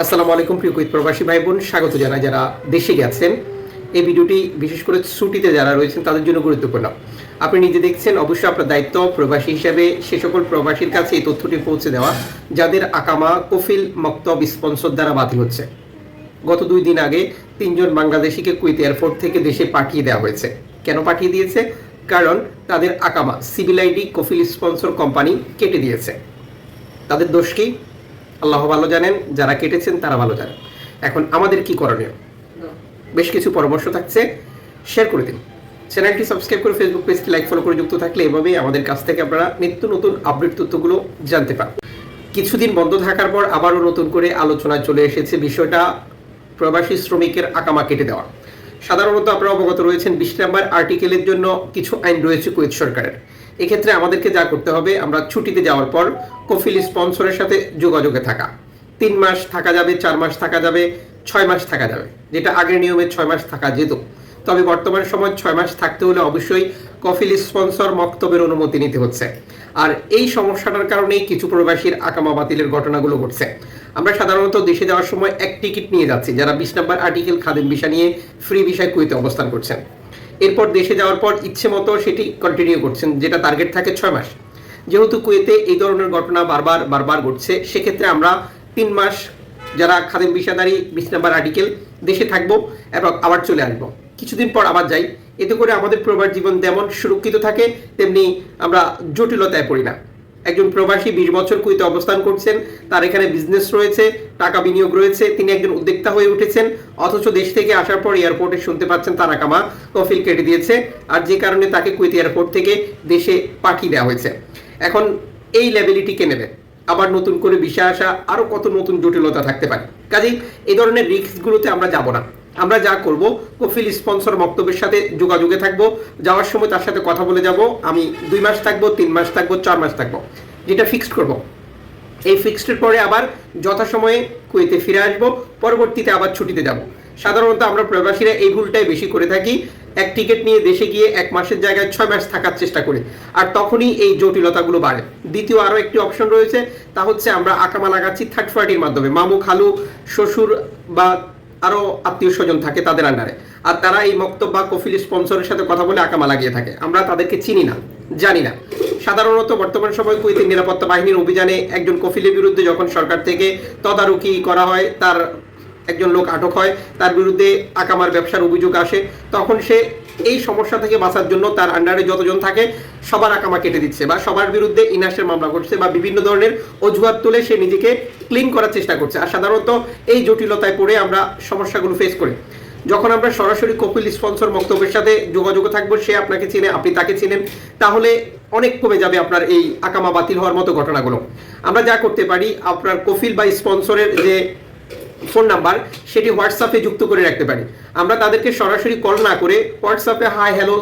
আসসালামু আলাইকুম, প্রিয় কুইত প্রবাসী ভাই বোন স্বাগত জানাই যারা দেশে গেছেন। এই ভিডিওটি বিশেষ করে ছুটিতে যারা রয়েছেন, তাদের জন্য গুরুত্বপূর্ণ। আপনি নিজে দেখছেন, অবশ্যই আপনার দায়িত্ব প্রবাসী হিসাবে সে সকল প্রবাসীর কাছে এই তথ্যটি পৌঁছে দেওয়া, যাদের আকামা, কফিল, মক্তব, স্পন্সর দ্বারা বাতিল হচ্ছে। গত দুই দিন আগে তিনজন বাংলাদেশিকে কুইত এয়ারপোর্ট থেকে দেশে পাঠিয়ে দেওয়া হয়েছে। কেন পাঠিয়ে দিয়েছে? কারণ তাদের আকামা, সিভিল আইডি, কফিল স্পন্সর কোম্পানি কেটে দিয়েছে। তাদের দোষ কি? আল্লাহ ভালো জানেন, যারা কেটেছেন তারা ভালো জানেন। এখন আমাদের কি করণীয়? বেশ কিছু পরামর্শ থাকছে শেয়ার করে দিন। চ্যানেলটি সাবস্ক্রাইব করে ফেসবুক পেজটি লাইক ফলো করে যুক্ত থাকলে এভাবেই আমাদের কাছ থেকে আপনারা নিত্য নতুন আপডেট তথ্যগুলো জানতে পারেন কিছুদিন বন্ধ থাকার পর আবারও নতুন করে আলোচনায় চলে এসেছে বিষয়টা, প্রবাসী শ্রমিকের আকামা কেটে দেওয়া। সাধারণত আপনারা অবগত রয়েছেন, বিশ নাম্বার আর্টিকেলের জন্য কিছু আইন রয়েছে কুয়েত সরকারের। এক্ষেত্রে আমাদেরকে যা করতে হবে, আমরা ছুটিতে যাওয়ার পর কফিল স্পন্সরের সাথে যোগাযোগে থাকা। তিন মাস থাকা যাবে, চার মাস থাকা যাবে, ছয় মাস থাকা যাবে। যেটা আগের নিয়মে ছয় মাস থাকা যেত। তবে বর্তমান সময় ছয় মাস থাকতে হলে অবশ্যই কফিল স্পন্সর মক্তবের অনুমতি নিতে হচ্ছে। আর এই সমস্যাটার কারণেই কিছু প্রবাসীর আকামা বাতিলের ঘটনাগুলো ঘটছে। আমরা সাধারণত দেশে যাওয়ার সময় এক টিকিট নিয়ে যাচ্ছি, যারা বিশ নম্বর আর্টিকেল খাদেম ভিসা নিয়ে ফ্রি ভিসায় কুয়েতে অবস্থান করছেন। এরপর দেশে যাওয়ার পর ইচ্ছে মতো সেটি কন্টিনিউ করছেন, যেটা টার্গেট থাকে ছয় মাস। যেহেতু কুয়েতে এই ধরনের ঘটনা বারবার বারবার ঘটছে, সেক্ষেত্রে আমরা তিন মাস যারা খাদেম বিষাদারি, বিশ নাম্বার আর্টিকেল দেশে থাকব এবং আবার চলে আসব। কিছুদিন পর আবার যাই। এতে করে আমাদের প্রবার জীবন যেমন সুরক্ষিত থাকে, তেমনি আমরা জটিলতায় পড়ি না। একজন প্রবাসী বিশ বছর কুইতে অবস্থান করছেন, তার এখানে বিজনেস রয়েছে, টাকা বিনিয়োগ রয়েছে, তিনি একজন উদ্যোক্তা হয়ে উঠেছেন, অথচ দেশ থেকে আসার পর এয়ারপোর্টে শুনতে পাচ্ছেন তার আকামা কফিল কেটে দিয়েছে, আর যে কারণে তাকে কুইত এয়ারপোর্ট থেকে দেশে পাঠিয়ে দেওয়া হয়েছে। এখন এই লেভেলিটি কে নেবে? আবার নতুন করে বিষয় আসা, আরও কত নতুন জটিলতা থাকতে পারে? কাজেই এই ধরনের রিস্কগুলোতে আমরা যাব না। আমরা যা করব, কফিল স্পন্সর বক্তব্যের সাথে যোগাযোগে থাকব, যাওয়ার সময় তার সাথে কথা বলে যাব, আমি দুই মাস থাকব, তিন মাস থাকব, চার মাস থাকব। যেটা ফিক্সড করব। এই ফিক্সডের পরে আবার যথাসময়ে কুয়েতে ফিরে আসব, পরবর্তীতে আবার ছুটিতে যাব। সাধারণত আমরা প্রবাসীরা এই ভুলটাই বেশি করে থাকি, এক টিকিট নিয়ে দেশে গিয়ে এক মাসের জায়গায় ছয় মাস থাকার চেষ্টা করি। আর তখনই এই জটিলতাগুলো বাড়ে। দ্বিতীয় আরও একটি অপশন রয়েছে, তা হচ্ছে আমরা আকামা লাগাচ্ছি থার্ড পার্টির মাধ্যমে, মামু, খালু, শ্বশুর বা আরও আত্মীয় স্বজন থাকে তাদের আন্ডারে। আর তারা এই মক্তব্য বা কফিল স্পন্সরের সাথে কথা বলে আকামা লাগিয়ে থাকে। আমরা তাদেরকে চিনি না, জানি না। সাধারণত বর্তমান সময় কুয়েতের নিরাপত্তা বাহিনীর অভিযানে একজন কফিলের বিরুদ্ধে যখন সরকার থেকে তদারকি করা হয়, তার একজন লোক আটক হয়, তার বিরুদ্ধে আকামার ব্যবসার অভিযোগ আসে, তখন সে এই সমস্যা থেকে বাঁচার জন্য তার আন্ডারে যতজন থাকে, সবার আকামা কেটে দিচ্ছে বা সবার বিরুদ্ধে ইনাসের মামলা করছে বা বিভিন্ন ধরনের অজুহাত তুলে সে নিজেকে ক্লিন করার চেষ্টা করছে। আর সাধারণত এই জটিলতায় পড়ে আমরা সমস্যাগুলো ফেস করি। যখন আমরা সরাসরি কপিল স্পন্সর বক্তব্যের সাথে যোগাযোগ থাকব, সে আপনাকে চিনে, আপনি তাকে চিনেন, তাহলে অনেক কমে যাবে আপনার এই আকামা বাতিল হওয়ার মতো ঘটনাগুলো। আমরা যা করতে পারি, আপনার কফিল বা স্পন্সরের যে ফোন নাম্বার সেটি হোয়াটসঅ্যাপে যুক্ত করে রাখতে পারি। আমরা তাদেরকে সরাসরি কল না করে হোয়াটসঅ্যাপে হাই হ্যালো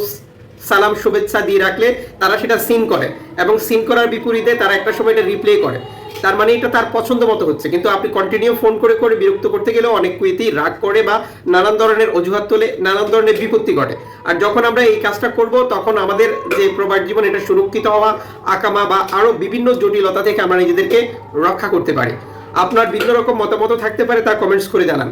সালাম, শুভেচ্ছা দিয়ে রাখলে তারা সেটা সিন করে এবং সিন করার বিপরীতে তারা একটা সময় এটা রিপ্লে করে। তার মানে এটা তার পছন্দ মতো হচ্ছে। কিন্তু আপনি কন্টিনিউ ফোন করে করে বিরক্ত করতে গেলে অনেক কুয়েতেই রাগ করে বা নানান ধরনের অজুহাত তোলে, নানান ধরনের বিপত্তি ঘটে। আর যখন আমরা এই কাজটা করব, তখন আমাদের যে প্রবাস জীবন, এটা সুরক্ষিত হওয়া, আকামা বা আরও বিভিন্ন জটিলতা থেকে আমরা নিজেদেরকে রক্ষা করতে পারি। আপনার বিভিন্ন রকম মতামত থাকতে পারে তা কমেন্টস করে জানান।